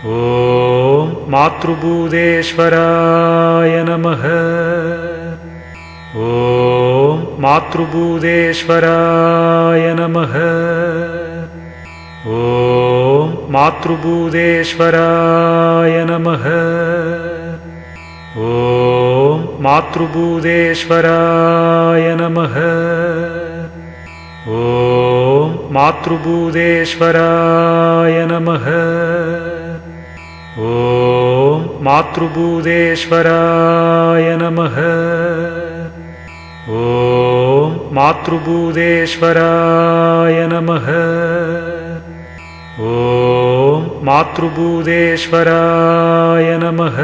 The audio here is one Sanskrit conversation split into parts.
ॐ मातृभूतेश्वराय नमः। ॐ मातृभूतेश्वराय नमः। ॐ मातृभूतेश्वराय नमः। ॐ मातृभूतेश्वराय नमः। ॐ मातृभूतेश्वराय नमः ॐ मातृभूतेश्वराय नमः। ॐ मातृभूतेश्वराय नमः। ॐ मातृभूतेश्वराय नमः।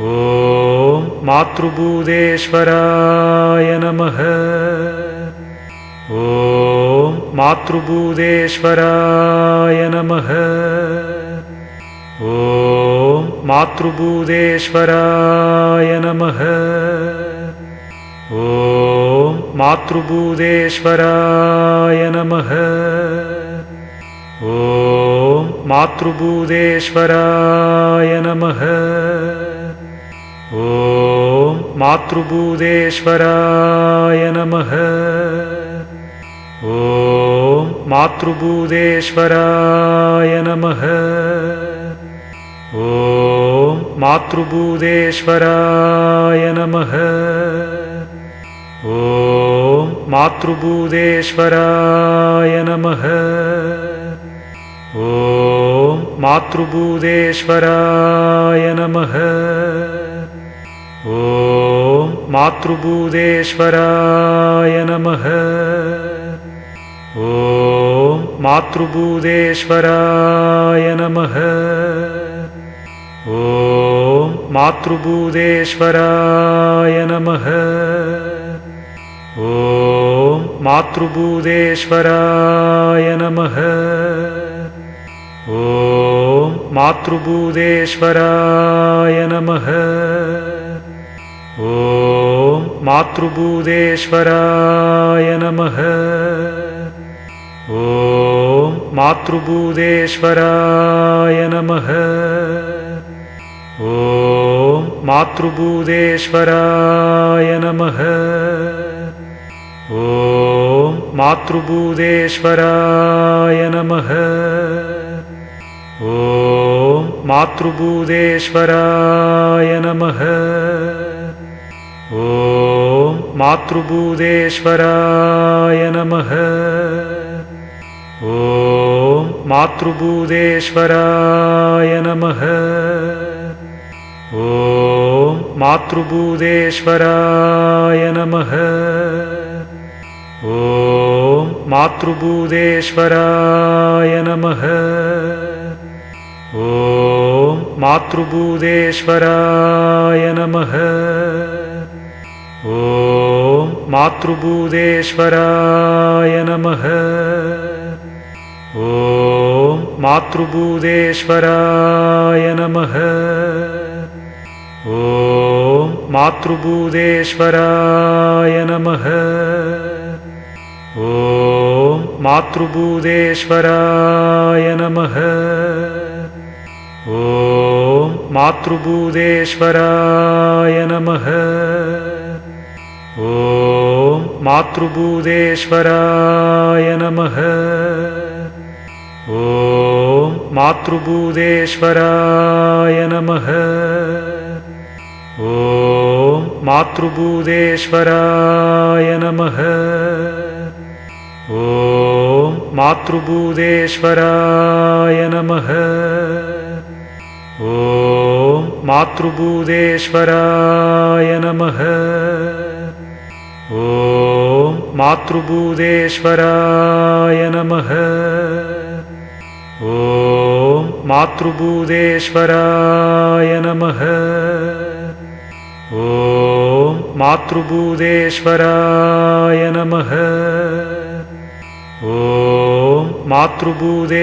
ॐ मातृभूतेश्वराय नमः। ॐ मातृभूतेश्वराय नमः ॐ मातृभूतेश्वराय नमः। ॐ मातृभूतेश्वराय नमः। ॐ मातृभूतेश्वराय नमः। ॐ मातृभूतेश्वराय नमः। ॐ मातृभूतेश्वराय नमः ॐ मातृभूतेश्वराय नमः। ॐ मातृभूतेश्वराय नमः। ॐ मातृभूतेश्वराय नमः। ॐ मातृभूतेश्वराय नमः। ॐ मातृभूतेश्वराय नमः ॐ मातृभूतेश्वराय नमः। ॐ मातृभूतेश्वराय नमः। ॐ मातृभूतेश्वराय नमः। ॐ मातृभूतेश्वराय नमः। ॐ मातृभूतेश्वराय नमः ॐ मातृभूतेश्वराय नमः। ॐ मातृभूतेश्वराय नमः। ॐ मातृभूतेश्वराय नमः। ॐ मातृभूतेश्वराय नमः। ॐ मातृभूतेश्वराय नमः ॐ मातृभूतेश्वराय नमः। ॐ मातृभूतेश्वराय नमः। ॐ मातृभूतेश्वराय नमः। ॐ मातृभूतेश्वराय नमः। ॐ मातृभूतेश्वराय नमः ॐ मातृभूतेश्वराय नमः। ॐ मातृभूतेश्वराय नमः। ॐ मातृभूतेश्वराय नमः। ॐ मातृभूतेश्वराय नमः। ॐ मातृभूतेश्वराय नमः ॐ मातृभूतेश्वराय नमः। ॐ मातृभूतेश्वराय नमः। ॐ मातृभूतेश्वराय नमः। ॐ मातृभूतेश्वराय नमः। ॐ मातृभूतेश्वराय नमः मातृभूतेश्वराय नमः। ॐ मातृभूतेश्वराय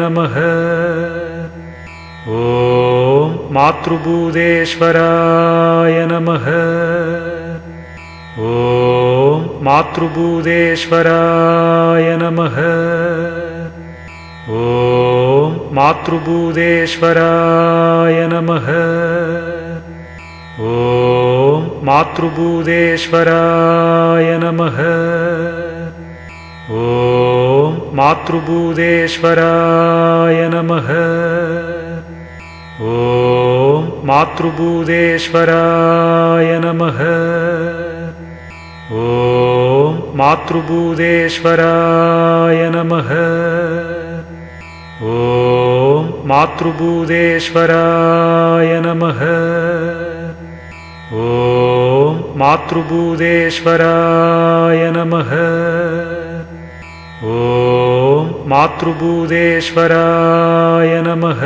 नमः। ॐ मातृभूतेश्वराय नमः। ॐ मातृभूतेश्वराय नमः। ॐ मातृभूतेश्वराय नमः ॐ मातृभूतेश्वराय नमः। ॐ मातृभूतेश्वराय नमः। ॐ मातृभूतेश्वराय नमः। ॐ मातृभूतेश्वराय नमः। ॐ मातृभूतेश्वराय नमः मातृभूतेश्वराय नमः। ॐ मातृभूतेश्वराय नमः।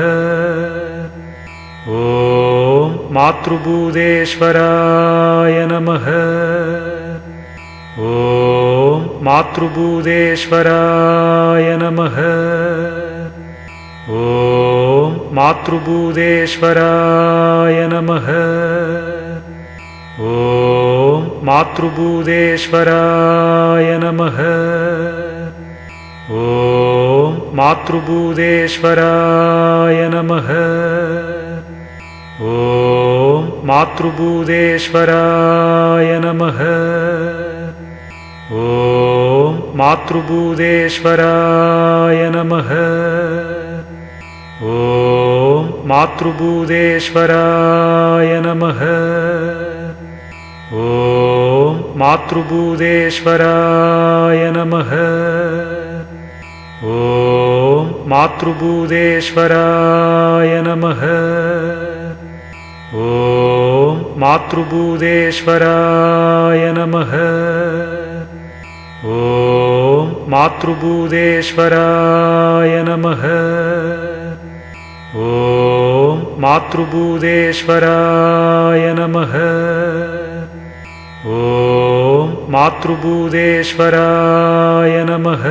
ॐ मातृभूतेश्वराय नमः। ॐ मातृभूतेश्वराय नमः। ॐ मातृभूतेश्वराय नमः ॐ मातृभूतेश्वराय नमः। ॐ मातृभूतेश्वराय नमः। ॐ मातृभूतेश्वराय नमः। ॐ मातृभूतेश्वराय नमः। ॐ मातृभूतेश्वराय नमः ॐ मातृभूतेश्वराय नमः। ॐ मातृभूतेश्वराय नमः। ॐ मातृभूतेश्वराय नमः। ॐ मातृभूतेश्वराय नमः। ॐ मातृभूतेश्वराय नमः ॐ मातृभूतेश्वराय नमः।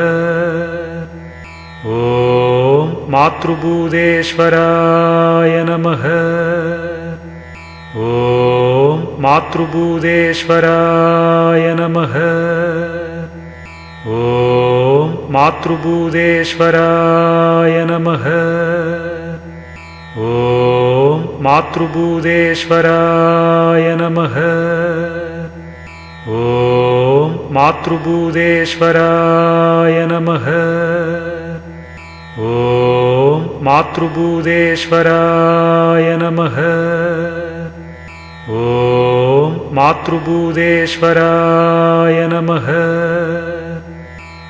ॐ मातृभूतेश्वराय नमः। ॐ मातृभूतेश्वराय नमः। ॐ मातृभूतेश्वराय नमः। ॐ मातृभूतेश्वराय नमः ॐ मातृभूतेश्वराय नमः। ॐ मातृभूतेश्वराय नमः। ॐ मातृभूतेश्वराय नमः।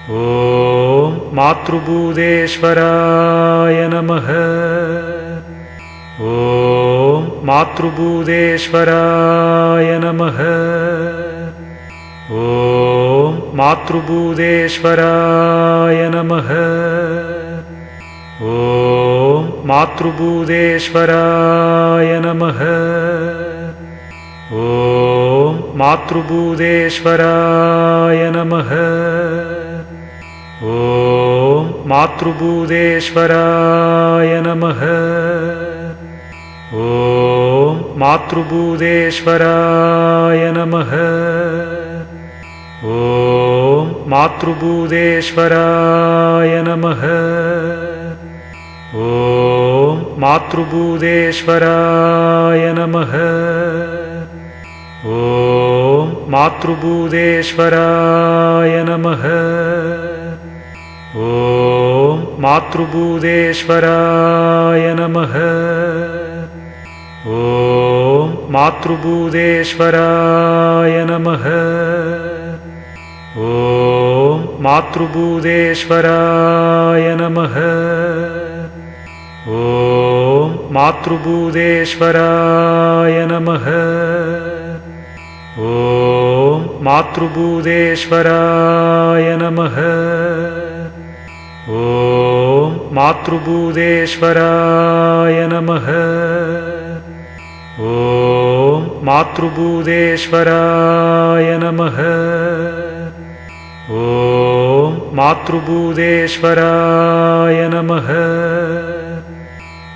ॐ मातृभूतेश्वराय नमः। ॐ मातृभूतेश्वराय नमः ॐ मातृभूतेश्वराय नमः। ॐ मातृभूतेश्वराय नमः। ॐ मातृभूतेश्वराय नमः। ॐ मातृभूतेश्वराय नमः। ॐ मातृभूतेश्वराय नमः ॐ मातृभूतेश्वराय नमः। ॐ मातृभूतेश्वराय नमः। ॐ मातृभूतेश्वराय नमः। ॐ मातृभूतेश्वराय नमः। ॐ मातृभूतेश्वराय नमः ॐ मातृभूतेश्वराय नमः। ॐ मातृभूतेश्वराय नमः। ॐ मातृभूतेश्वराय नमः। ॐ मातृभूतेश्वराय नमः। ॐ मातृभूतेश्वराय नमः ॐ मातृभूतेश्वराय नमः।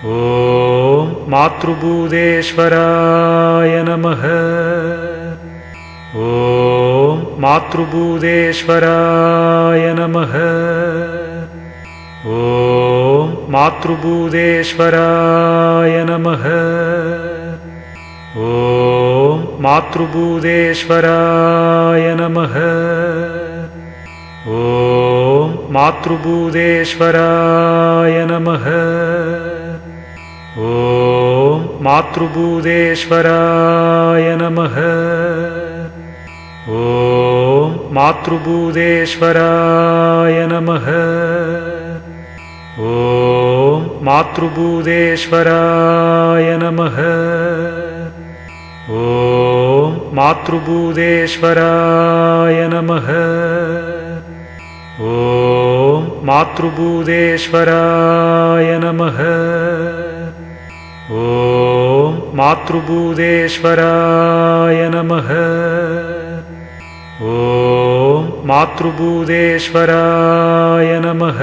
ॐ मातृभूतेश्वराय नमः। ॐ मातृभूतेश्वराय नमः। ॐ मातृभूतेश्वराय नमः। ॐ मातृभूतेश्वराय नमः। ॐ मातृभूतेश्वराय नमः। ॐ मातृभूतेश्वराय नमः। ॐ मातृभूतेश्वराय नमः। ॐ मातृभूतेश्वराय नमः। ॐ मातृभूतेश्वराय नमः। ॐ मातृभूतेश्वराय नमः। ॐ मातृभूतेश्वराय नमः। ॐ मातृभूतेश्वराय नमः